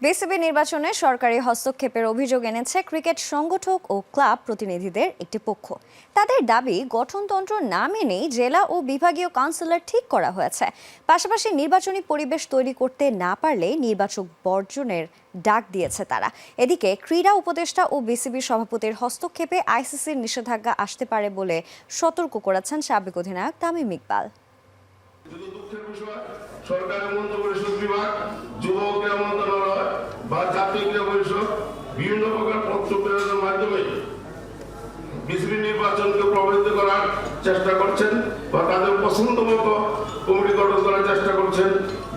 BCB নির্বাচনে সরকারি হস্তক্ষেপের অভিযোগ এনেছে ক্রিকেট সংগঠক ও ক্লাব প্রতিনিধিদের একটি পক্ষ। তাদের দাবি, গঠনতন্ত্র না মেনেই জেলা ও বিভাগীয় কাউন্সিলর ঠিক করা হয়েছে। পাশাপাশি নির্বাচনী পরিবেশ তৈরি করতে না পারলে নির্বাচক বর্জনের ডাক দিয়েছে তারা। এদিকে ক্রীড়া উপদেষ্টা ও বিসিবি সভাপতির হস্তক্ষেপে আইসিসির নিষেধাজ্ঞা আসতে পারে বলে সতর্ক করেছেন সাবেক অধিনায়ক তামিম ইকবাল। পরিষদ বিভাগ যুব ক্রীড়া মন্ত্রণালয় বা জাতীয় ক্রীড়া পরিষদ বিভিন্ন প্রকার পত্র প্রেরণের মাধ্যমে বিসিবি নির্বাচনকে প্রভাবিত করার চেষ্টা করছেন বা তাদের পছন্দ মতো কমিটি গঠন করার চেষ্টা করছেন,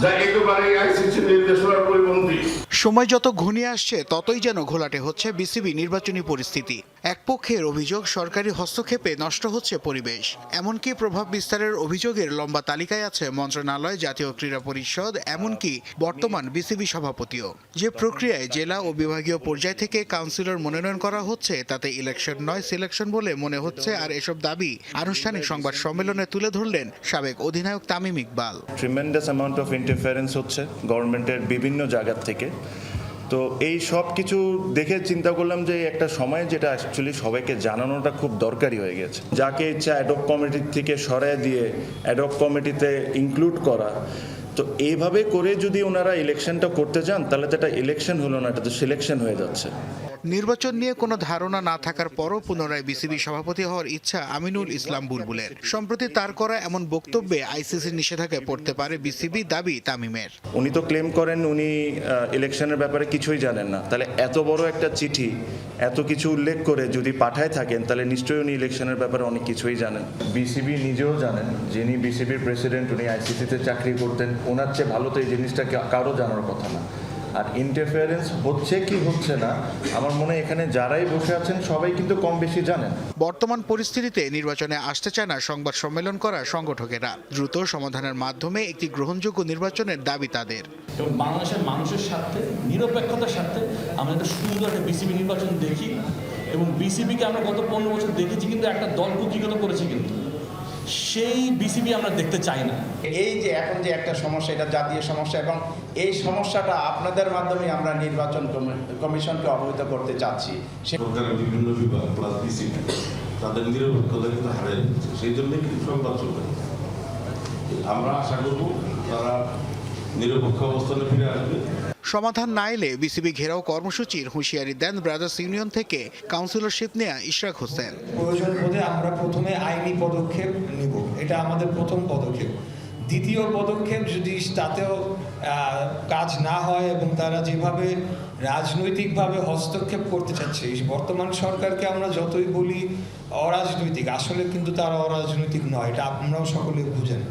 যা একেবারে আইসিসি নির্দেশনার পরিপন্থী। সময় যত ঘনিয়ে আসছে, ততই যেন ঘোলাটে হচ্ছে বিসিবি নির্বাচনী পরিস্থিতি। এক পক্ষের অভিযোগ সরকারি হস্তক্ষেপে নষ্ট হচ্ছে পরিবেশ। এমনকি প্রভাব বিস্তারের অভিযোগের লম্বা তালিকায় আছে মন্ত্রণালয়, জাতীয় ক্রীড়া পরিষদ, এমনকি বর্তমান বিসিবি সভাপতিও। যে প্রক্রিয়ায় জেলা ও বিভাগীয় পর্যায় থেকে কাউন্সিলর মনোনয়ন করা হচ্ছে, তাতে ইলেকশন নয়, সিলেকশন বলে মনে হচ্ছে, আর এসব দাবি আনুষ্ঠানিক সংবাদ সম্মেলনে তুলে ধরলেন সাবেক অধিনায়ক Tamim Iqbal. Tremendous amount of interference হচ্ছে গভর্নমেন্টের বিভিন্ন জায়গা থেকে। তো এই সব কিছু দেখে চিন্তা করলাম যে একটা সময় যেটা অ্যাকচুয়ালি সবাইকে জানানোটা খুব দরকারি হয়ে গেছে। যাকে ইচ্ছা অ্যাডপ কমিটির থেকে সরায় দিয়ে অ্যাডপ কমিটিতে ইনক্লুড করা তো এইভাবে করে যদি ওনারা ইলেকশনটা করতে চান তাহলে তো এটা ইলেকশন হলো না এটা তো সিলেকশন হয়ে যাচ্ছে। নির্বাচন নিয়ে কোনো ধারণা না থাকার পরও পুনরায় বিসিবি সভাপতি হওয়ার ইচ্ছা আমিনুল ইসলাম বুলবুলের। সম্প্রতি তার করা এমন বক্তব্যে আইসিসির নিষেধাজ্ঞায় পড়তে পারে বিসিবি দাবি তামিমের। উনি তো ক্লেম করেন উনি ইলেকশনের ব্যাপারে কিছুই জানেন না। তাহলে এত বড় একটা চিঠি এত কিছু উল্লেখ করে যদি পাঠায় থাকেন তাহলে নিশ্চয়ই উনি ইলেকশনের ব্যাপারে অনেক কিছুই জানেন। বিসিবি নিজেও জানেন যিনি বিসিবির প্রেসিডেন্ট উনি আইসিসিতে চাকরি করতেন ওনার চেয়ে ভালো তো এই জিনিসটা কারও জানার কথা না। আর ইন্টারফারেন্স হচ্ছে কি হচ্ছে না আমার মনে হয় এখানে যারাই বসে আছেন সবাই কিন্তু কম বেশি জানেন। বর্তমান পরিস্থিতিতে নির্বাচনে আসতে চায় না সংবাদ সম্মেলন করা সংগঠকেরা। দ্রুত সমাধানের মাধ্যমে একটি গ্রহণযোগ্য নির্বাচনের দাবি তাদের। এবং বাংলাদেশের মানুষের স্বার্থে নিরপেক্ষতার স্বার্থে আমরা একটা সুন্দর একটা বিসিবি নির্বাচন দেখি। এবং বিসিবিকে আমরা গত পনেরো বছর দেখেছি কিন্তু একটা দল কুকিগত করেছি কিন্তু। সেই বিসিবি আমরা দেখতে চাই না। এই যে এখন যে একটা সমস্যা এটা জাতীয় সমস্যা এবং এই সমস্যাটা আপনাদের মাধ্যমে আমরা নির্বাচন কমিশনকে অবহিত করতে চাচ্ছি। সে সরকারের বিভিন্ন বিভাগ প্লাস বিসিবি তাদের নিরপেক্ষতা কিন্তু হারিয়ে যাচ্ছে সেই জন্য কিন্তু সংবাদ চলবে। আমরা আশা করব তারা নিরপেক্ষ অবস্থানে ফিরে আসবে সমাধান না এলে বিসিবি ঘেরাও কর্মসূচির হুঁশিয়ারি দেন ব্রাদার্স ইউনিয়ন থেকে কাউন্সিলরশিপ নেয়া ইশরাক হোসেন। প্রয়োজন বোধে আমরা প্রথমে আইনি পদক্ষেপ নিব। এটা আমাদের প্রথম পদক্ষেপ। দ্বিতীয় পদক্ষেপ যদি তাতেও কাজ না হয় এবং তারা যেভাবে রাজনৈতিকভাবে হস্তক্ষেপ করতে চাচ্ছে বর্তমান সরকারকে আমরা যতই বলি অরাজনৈতিক, আসলে কিন্তু তারা অরাজনৈতিক নয়, এটা আপনারাও সকলে বুঝেন।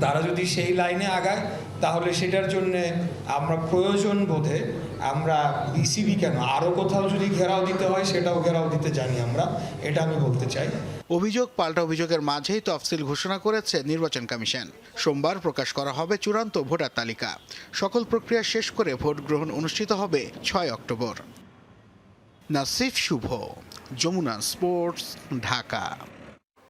তারা যদি সেই লাইনে আগায়, তাহলে সেটার জন্য আমরা প্রয়োজন বোধে আমরা বিসিবি কেন? আরও কোথাও যদি ঘেরাও দিতে হয়, সেটাও ঘেরাও দিতে জানি আমরা। এটা আমি বলতে চাই। অভিযোগ, পাল্টা অভিযোগের মাঝেই তফসিল ঘোষণা করেছে নির্বাচন কমিশন। সোমবার প্রকাশ করা হবে চূড়ান্ত ভোটার তালিকা। সকল প্রক্রিয়া শেষ করে ভোট গ্রহণ অনুষ্ঠিত হবে ছয় অক্টোবর। নাসিফ শুভ, যমুনা স্পোর্টস, ঢাকা।